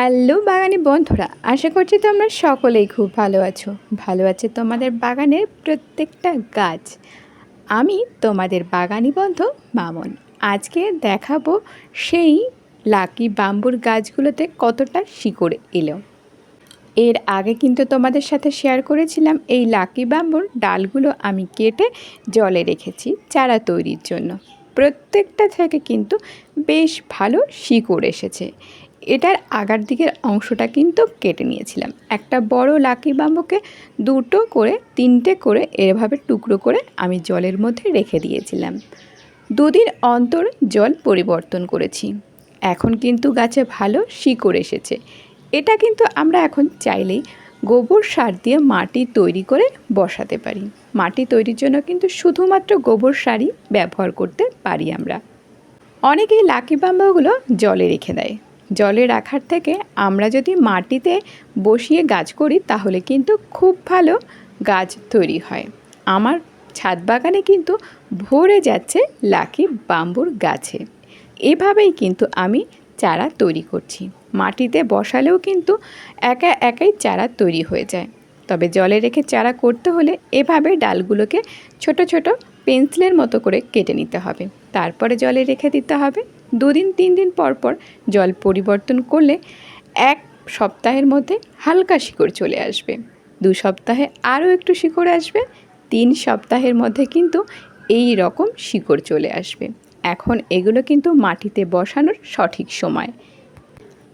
Hello বাগানি বন্ধুরা, আশা করছি তোমরা সকলেই খুব ভালো আছো। ভালো আছে তোমাদের বাগানের প্রত্যেকটা গাছ। আমি তোমাদের বাগানি বন্ধু মামন। আজকে দেখাবো সেই লাকি বাম্বুর গাছগুলোতে কতটা শিকড় এলো। এর আগে কিন্তু তোমাদের সাথে শেয়ার করেছিলাম, এই লাকি বাম্বুর ডালগুলো আমি কেটে জলে রেখেছি চারা তৈরির জন্য। প্রত্যেকটা থেকে কিন্তু বেশ ভালো শিকড় এসেছে। এটার আগার দিকের অংশটা কিন্তু কেটে নিয়েছিলাম। একটা বড় লাকি বাম্বুকে দুটো করে, তিনটে করে এভাবে টুকরো করে আমি জলের মধ্যে রেখে দিয়েছিলাম। দুদিন অন্তর জল পরিবর্তন করেছি। এখন কিন্তু গাছে ভালো শিকড় এসেছে। এটা কিন্তু আমরা এখন চাইলেই গোবর সার দিয়ে মাটি তৈরি করে বসাতে পারি। মাটি তৈরির জন্য কিন্তু শুধুমাত্র গোবর সারই ব্যবহার করতে পারি আমরা। অনেকেই লাকি বাম্বাগুলো জলে রেখে দেয়। জলে রাখার থেকে আমরা যদি মাটিতে বসিয়ে গাছ করি, তাহলে কিন্তু খুব ভালো গাছ তৈরি হয়। আমার ছাদ বাগানে কিন্তু ভরে যাচ্ছে লাকি বাম্বুর গাছে। এভাবেই কিন্তু আমি চারা তৈরি করছি। মাটিতে বসালেও কিন্তু একা একাই চারা তৈরি হয়ে যায়। তবে জলে রেখে চারা করতে হলে এভাবে ডালগুলোকে ছোট ছোট পেন্সিলের মতো করে কেটে নিতে হবে। তারপরে জলে রেখে দিতে হবে। দুদিন, তিন দিন পর পর জল পরিবর্তন করলে এক সপ্তাহের মধ্যে হালকা শিকড় চলে আসবে। দু সপ্তাহে আরও একটু শিকড় আসবে, তিন সপ্তাহের মধ্যে কিন্তু এই রকম শিকড় চলে আসবে। এখন এগুলো কিন্তু মাটিতে বসানোর সঠিক সময়।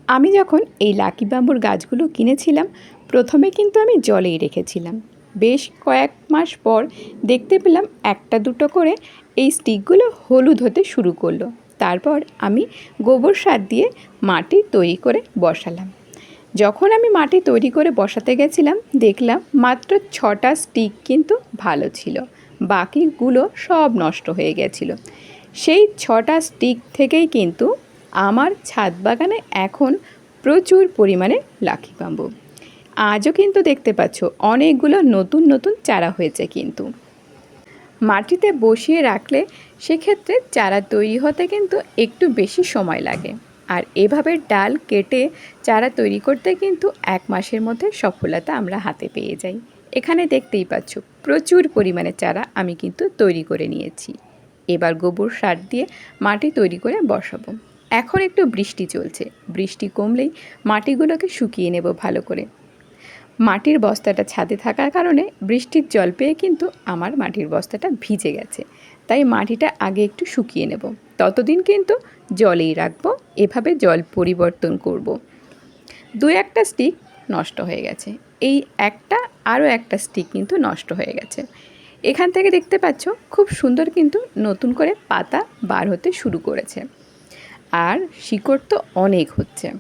আমি যখন এই লাকি বাম্বুর গাছগুলো কিনেছিলাম, প্রথমে কিন্তু আমি জলেই রেখেছিলাম। বেশ কয়েক মাস পর দেখতে পেলাম একটা দুটো করে এই স্টিকগুলো হলুদ হতে শুরু করল। তারপর আমি গোবর সার দিয়ে মাটি তৈরি করে বসালাম। যখন আমি মাটি তৈরি করে বসাতে গেছিলাম, দেখলাম মাত্র ছটা স্টিক কিন্তু ভালো ছিল, বাকিগুলো সব নষ্ট হয়ে গেছিল। সেই ছটা স্টিক থেকেই কিন্তু আমার ছাদ বাগানে এখন প্রচুর পরিমাণে লাকি বাম্বু আজও কিন্তু দেখতে পাচ্ছ, অনেকগুলো নতুন নতুন চারা হয়েছে কিন্তু। মাটিতে বসিয়ে রাখলে সেক্ষেত্রে চারা তৈরি হতে কিন্তু একটু বেশি সময় লাগে। আর এভাবে ডাল কেটে চারা তৈরি করতে কিন্তু এক মাসের মধ্যে সফলতা আমরা হাতে পেয়ে যাই। এখানে দেখতেই পাচ্ছ, প্রচুর পরিমাণে চারা আমি কিন্তু তৈরি করে নিয়েছি। এবার গোবর সার দিয়ে মাটি তৈরি করে বসাবো। এখন একটু বৃষ্টি চলছে। বৃষ্টি কমলেই মাটিগুলোকে শুকিয়ে নেব ভালো করে। মাটির বস্তাটা ছাদে থাকার কারণে বৃষ্টির জল পেয়ে কিন্তু আমার মাটির বস্তাটা ভিজে গেছে। তাই মাটিটা আগে একটু শুকিয়ে নেব। ততদিন কিন্তু জলেই রাখব, এভাবে জল পরিবর্তন করব। দু একটা স্টিক নষ্ট হয়ে গেছে। এই একটা, আরও একটা স্টিক কিন্তু নষ্ট হয়ে গেছে। এখান থেকে দেখতে পাচ্ছ, খুব সুন্দর কিন্তু নতুন করে পাতা বার হতে শুরু করেছে। আর শিকড় তো অনেক হচ্ছে।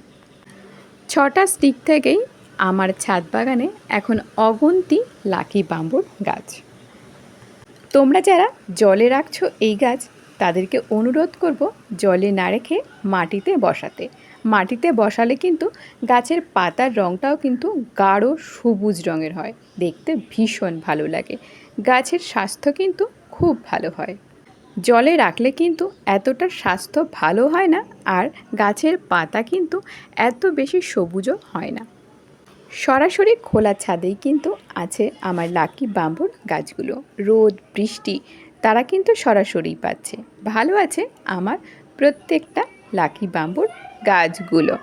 ছটা স্টিক থেকেই আমার ছাদ বাগানে এখন অগন্তি লাকি বাম্বুর গাছ। তোমরা যারা জলে রাখছো এই গাছ, তাদেরকে অনুরোধ করব জলে না রেখে মাটিতে বসাতে। মাটিতে বসালে কিন্তু গাছের পাতার রঙটাও কিন্তু গাঢ় সবুজ রঙের হয়। দেখতে ভীষণ ভালো লাগে। গাছের স্বাস্থ্য কিন্তু খুব ভালো হয়। জলে রাখলে কিন্তু এতটা স্বাস্থ্য ভালো হয় না আর গাছের পাতা কিন্তু এত বেশি সবুজও হয় না। সরাসরি খোলা ছাদেই কিন্তু আছে আমার লাকি বাম্বুর গাছগুলো। রোদ, বৃষ্টি, তারা কিন্তু সরাসরি পাচ্ছে। ভালো আছে আমার প্রত্যেকটা লাকি বাম্বুর গাছগুলো।